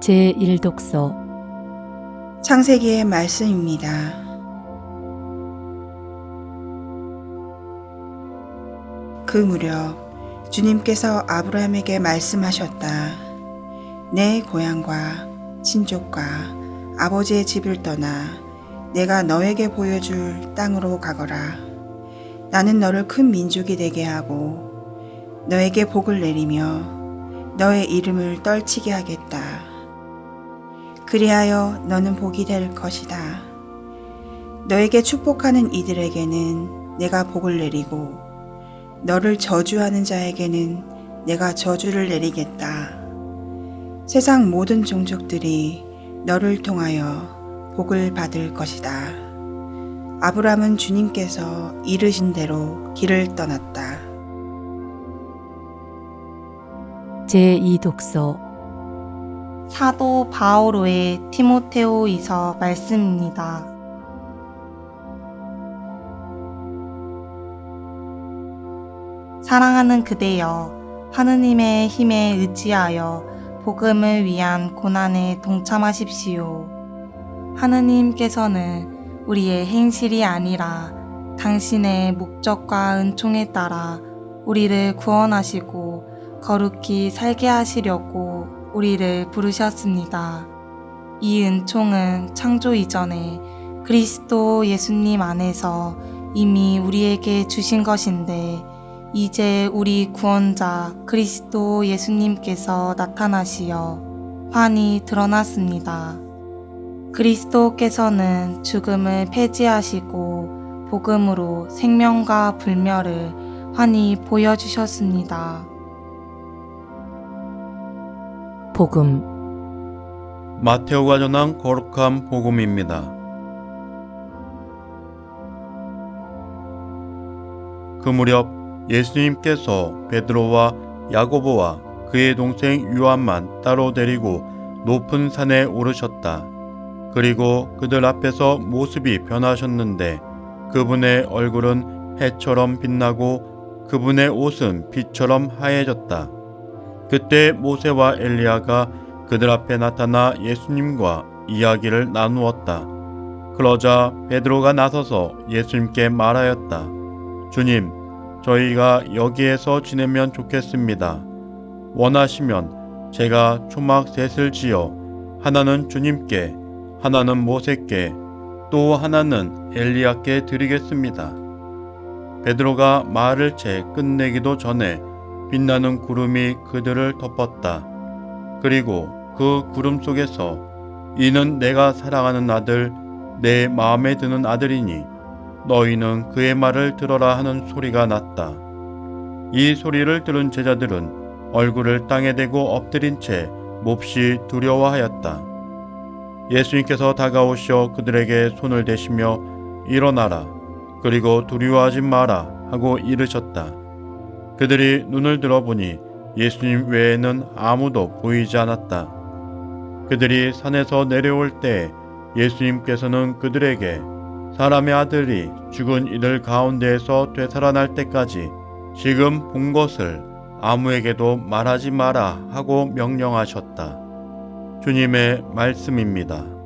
제1독서 창세기의 말씀입니다. 그 무렵 주님께서 아브라함에게 말씀하셨다. 내 고향과 친족과 아버지의 집을 떠나 내가 너에게 보여줄 땅으로 가거라. 나는 너를 큰 민족이 되게 하고 너에게 복을 내리며 너의 이름을 떨치게 하겠다. 그리하여 너는 복이 될 것이다. 너에게 축복하는 이들에게는 내가 복을 내리고 너를 저주하는 자에게는 내가 저주를 내리겠다. 세상 모든 종족들이 너를 통하여 복을 받을 것이다. 아브람은 주님께서 이르신 대로 길을 떠났다. 제2독서 사도 바오로의 티모테오이서 말씀입니다. 사랑하는 그대여, 하느님의 힘에 의지하여 복음을 위한 고난에 동참하십시오. 하느님께서는 우리의 행실이 아니라 당신의 목적과 은총에 따라 우리를 구원하시고 거룩히 살게 하시려고 우리를 부르셨습니다. 이 은총은 창조 이전에 그리스도 예수님 안에서 이미 우리에게 주신 것인데 이제 우리 구원자 그리스도 예수님께서 나타나시어 환히 드러났습니다. 그리스도께서는 죽음을 폐지하시고 복음으로 생명과 불멸을 환히 보여주셨습니다. 복음 마테오가 전한 거룩한 복음입니다. 그 무렵 예수님께서 베드로와 야고보와 그의 동생 요한만 따로 데리고 높은 산에 오르셨다. 그리고 그들 앞에서 모습이 변하셨는데 그분의 얼굴은 해처럼 빛나고 그분의 옷은 빛처럼 하얘졌다. 그때 모세와 엘리야가 그들 앞에 나타나 예수님과 이야기를 나누었다. 그러자 베드로가 나서서 예수님께 말하였다. 주님, 저희가 여기에서 지내면 좋겠습니다. 원하시면 제가 초막 셋을 지어 하나는 주님께, 하나는 모세께, 또 하나는 엘리야께 드리겠습니다. 베드로가 말을 채 끝내기도 전에 빛나는 구름이 그들을 덮었다. 그리고 그 구름 속에서 이는 내가 사랑하는 아들, 내 마음에 드는 아들이니 너희는 그의 말을 들어라 하는 소리가 났다. 이 소리를 들은 제자들은 얼굴을 땅에 대고 엎드린 채 몹시 두려워하였다. 예수님께서 다가오셔 그들에게 손을 대시며 일어나라. 그리고 두려워하지 마라 하고 이르셨다. 그들이 눈을 들어보니 예수님 외에는 아무도 보이지 않았다. 그들이 산에서 내려올 때 예수님께서는 그들에게 사람의 아들이 죽은 이들 가운데에서 되살아날 때까지 지금 본 것을 아무에게도 말하지 마라 하고 명령하셨다. 주님의 말씀입니다.